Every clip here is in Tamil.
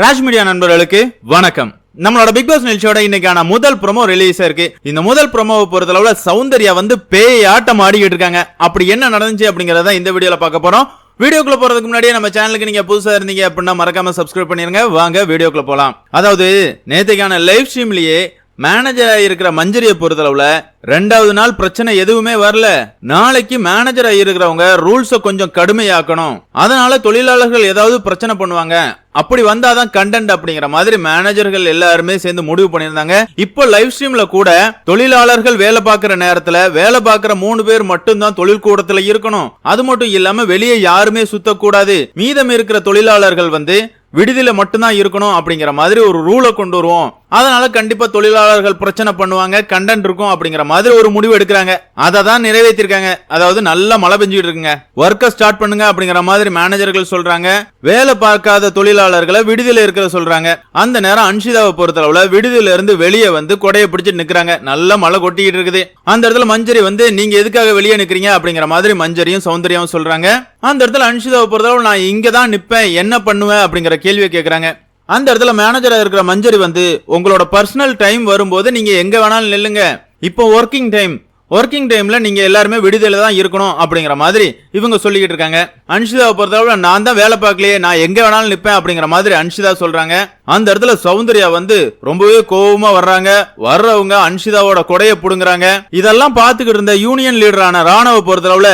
ராஜ் மீடியா நண்பர்களுக்கு வணக்கம். நம்மளோட பிக் பாஸ் நிகழ்ச்சியோட இன்னைக்கான முதல் ப்ரோமோ ரிலீஸ் இருக்கு. இந்த முதல் ப்ரோமோவை பொறுத்தளவுல சௌந்தர்யா வந்து பேய் ஆட்டம் ஆடிக்கிட்டு இருக்காங்க. அப்படி என்ன நடந்துச்சு அப்படிங்கறத இந்த வீடியோல பார்க்க போறோம். வீடியோக்குள்ள போறதுக்கு முன்னாடியே நம்ம சேனலுக்கு நீங்க புதுசா இருந்தீங்க அப்படின்னா மறக்காம சப்ஸ்கிரைப் பண்ணிருங்க. வாங்க வீடியோக்குள்ள போலாம். அதாவது நேத்துக்கான லைவ் ஸ்ட்ரீம்லயே மேனேஜரா இருக்கிற மஞ்சரியை பொறுத்தளவுல ரெண்டாவது நாள் பிரச்சனை எதுவுமே வரல. நாளைக்கு மேனேஜரா இருக்கிறவங்க ரூல்ஸ கொஞ்சம் கடுமையாக்கணும். அதனால தொழிலாளர்கள் ஏதாவது பிரச்சனை பண்ணுவாங்க. அப்படி வந்தாதான் கண்டென்ட் அப்படிங்கிற மாதிரி மேனேஜர்கள் எல்லாருமே சேர்ந்து முடிவு பண்ணியிருந்தாங்க. இப்போ லைவ் ஸ்ட்ரீம்ல கூட தொழிலாளர்கள் வேலை பார்க்கிற நேரத்துல வேலை பார்க்கிற மூணு பேர் மட்டும்தான் தொழில் கூடத்துல இருக்கணும். அது மட்டும் இல்லாம வெளியே யாருமே சுத்தக்கூடாது. மீதம் இருக்கிற தொழிலாளர்கள் வந்து விடுதியில மட்டும்தான் இருக்கணும் அப்படிங்கிற மாதிரி ஒரு ரூலை கொண்டு வருவோம். அதனால கண்டிப்பா தொழிலாளர்கள் பிரச்சனை பண்ணுவாங்க கண்டென்ட் இருக்கும் அப்படிங்கிற மாதிரி ஒரு முடிவு எடுக்கிறாங்க. அதை தான் நிறைவேற்றிருக்காங்க. அதாவது நல்லா மழை பெஞ்சுட்டு இருக்குங்க. ஒர்க்கை ஸ்டார்ட் பண்ணுங்க அப்படிங்கிற மாதிரி மேனேஜர்கள் சொல்றாங்க. வேலை பார்க்காத தொழிலாளர்களை விடுதியில இருக்கிற சொல்றாங்க. அந்த நேரம் அன்ஷிதாவை பொறுத்தளவுல விடுதியில இருந்து வெளியே வந்து கொடையை பிடிச்சிட்டு நிக்கிறாங்க. நல்ல மழை கொட்டிக்கிட்டு இருக்குது. அந்த இடத்துல மஞ்சரி வந்து நீங்க எதுக்காக வெளியே நிக்கிறீங்க? அப்படிங்கிற மாதிரி மஞ்சரியும் சௌந்தரியும் சொல்றாங்க. அந்த இடத்துல அன்ஷிதாவை பொறுத்தளவு நான் இங்க தான் நிப்பேன். என்ன பண்ணுவேன்? அப்படிங்கிற கேள்வியை கேக்குறாங்க. அந்த இடத்துல மேனேஜரா இருக்கிற மஞ்சரி வந்து உங்களோட பர்சனல் டைம் வரும்போது நீங்க எங்க வேணாலும் நில்லுங்க. இப்போ ஒர்க்கிங் டைம் ஒர்க்கிங் டைம்ல நீங்க எல்லாருமே விடுதலை தான் இருக்கணும் அப்படிங்கிற மாதிரி இவங்க சொல்லிக்கிட்டு இருக்காங்க. அன்ஷிதாவை பொறுத்தளவு நான் தான் வேலை பார்க்கலையே நான் எங்க வேணாலும் நிப்பேன் அப்படிங்கிற மாதிரி அன்ஷிதா சொல்றாங்க. அந்த இடத்துல சௌந்தர்யா வந்து ரொம்பவே கோவமா வர்றாங்க. வர்றவங்க அன்ஷிதாவோட கொடையை புடுங்குறாங்க. இதெல்லாம் பார்த்துக்கிட்டு இருந்த யூனியன் லீடரான ராணுவ பொறுத்தளவுல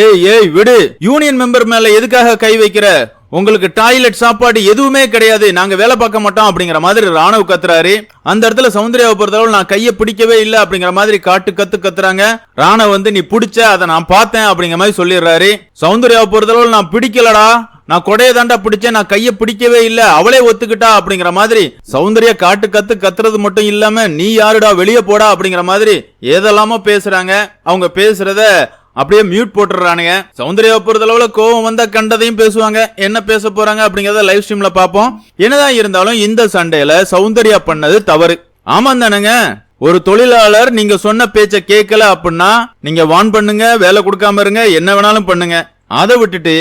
ஏய் ஏய் விடு. யூனியன் மெம்பர் மேல எதுக்காக கை வைக்கிற? உங்களுக்கு டாய்லெட் சாப்பாடு எதுவுமே கிடையாது. நாங்க வேலை பார்க்க மாட்டோம் அப்படிங்கிற மாதிரி ராணுவ கத்துறாரு. அந்த இடத்துல சௌந்தர்யாவை பொறுத்தளவு நான் கையை பிடிக்கவே இல்லை அப்படிங்கிற மாதிரி காட்டு கத்து கத்துறாங்க. ராணவ வந்து நீ பிடிச்ச அதை நான் பார்த்தேன் அப்படிங்கிற மாதிரி சொல்லிடுறாரு. சௌந்தர்யாவை பொறுத்தளவு நான் பிடிக்கலடா. நான் கொடைய தாண்டா பிடிச்சேன் நான் கையை பிடிக்கவே இல்ல. அவளே ஒத்துக்கிட்டா அப்படிங்கிற மாதிரி சௌந்தர்ய காட்டு கத்து கத்துறது மட்டும் இல்லாம நீ யாருடா? வெளியே போடா அப்படிங்கிற மாதிரி ஏதெல்லாமோ பேசுறாங்க. அவங்க பேசுறத அப்படியே மியூட் போட்டுறானுங்க சௌந்தர்யா பொறுத்தளவுல கோவம் வந்தா கண்டதையும் பேசுவாங்க. என்ன பேச போறாங்க அப்படிங்கறத லைவ் ஸ்ட்ரீம்ல பாப்போம் என்னதான் இருந்தாலும் இந்த சண்டையில சௌந்தர்யா பண்ணது தவறு. ஆமா தானுங்க. ஒரு தொழிலாளர் நீங்க சொன்ன பேச்ச கேட்கல அப்படின்னா நீங்க வான் பண்ணுங்க வேலை கொடுக்காம இருங்க என்ன வேணாலும் பண்ணுங்க. அதை விட்டுட்டு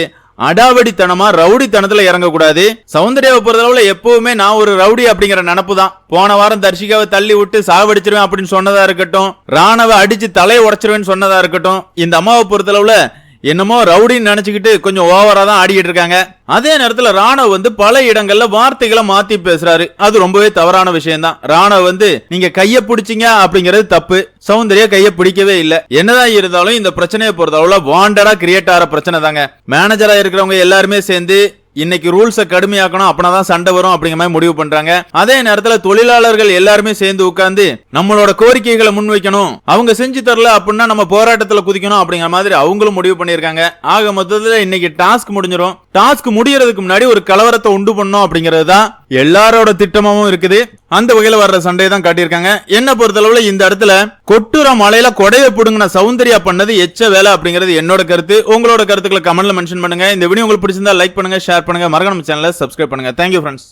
அடாவடித்தனமா ரவுடித்தனத்துல இறங்கக்கூடாது. சௌந்தர்யாவை பொறுத்தளவுல எப்பவுமே நான் ஒரு ரவுடி அப்படிங்கிற நினப்பு தான் போன வாரம் தர்ஷிகாவை தள்ளி விட்டு சாவடிச்சிருவேன் அப்படின்னு சொன்னதா இருக்கட்டும் ராணவ அடிச்சு தலையை உடைச்சிருவேன்னு சொன்னதா இருக்கட்டும் இந்த அம்மாவை பொறுத்தளவுல என்னமோ ரவுடின்னு நினைச்சுக்கிட்டு கொஞ்சம் ஓவரா தான் ஆடிக்கிட்டு இருக்காங்க. அதே நேரத்துல ராணவ் வந்து பல இடங்கள்ல வார்த்தைகளை மாத்தி பேசுறாரு. அது ரொம்பவே தவறான விஷயம் தான் ராணவ் வந்து நீங்க கைய பிடிச்சீங்க அப்படிங்கிறது தப்பு. சௌந்தர்யா கைய பிடிக்கவே இல்ல. என்னதான் இருந்தாலும் இந்த பிரச்சனையை பொறுத்தளவுல வாண்டடா கிரியேட் ஆகிற பிரச்சனை தாங்க மேனேஜரா இருக்கிறவங்க எல்லாருமே சேர்ந்து இன்னைக்கு ரூல்ஸை கடுமையாக்கணும் அப்படின்னா சண்டை வரும் அப்படிங்கிற மாதிரி முடிவு பண்றாங்க. அதே நேரத்தில் தொழிலாளர்கள் எல்லாருமே சேர்ந்து உட்கார்ந்து நம்மளோட கோரிக்கைகளை முன்வைக்கணும். அவங்க செஞ்சு தரல அப்படின்னா நம்ம போராட்டத்தில் குதிக்கணும் அப்படிங்கிற மாதிரி அவங்களும் முடிவு பண்ணியிருக்காங்க. ஆக மொத்தத்தில் இன்னைக்கு டாஸ்க் முடிஞ்சிடும் டாஸ்க் முடியறதுக்கு முன்னாடி ஒரு கலவரத்தை உண்டு பண்ணணும் அப்படிங்கிறது தான் எல்லாரோட திட்டமாவும் இருக்குது. அந்த வகையில வர்ற சண்டையை தான் காட்டியிருக்காங்க. என்ன பொறுத்தளவுல இந்த இடத்துல கொட்டுற மலையில கொடைய புடுங்கின சௌந்தர்யா பண்ணது எச்ச வேலை அப்படிங்கிறது என்னோட கருத்து. உங்களோட கருத்துக்களை கமெண்ட்ல மென்ஷன் பண்ணுங்க. இந்த வீடியோ உங்களுக்கு பிடிச்சிருந்தா லைக் பண்ணுங்க ஷேர் பண்ணுங்க. மறக்காம சேனலை சப்ஸ்கிரைப் பண்ணுங்க. Thank you friends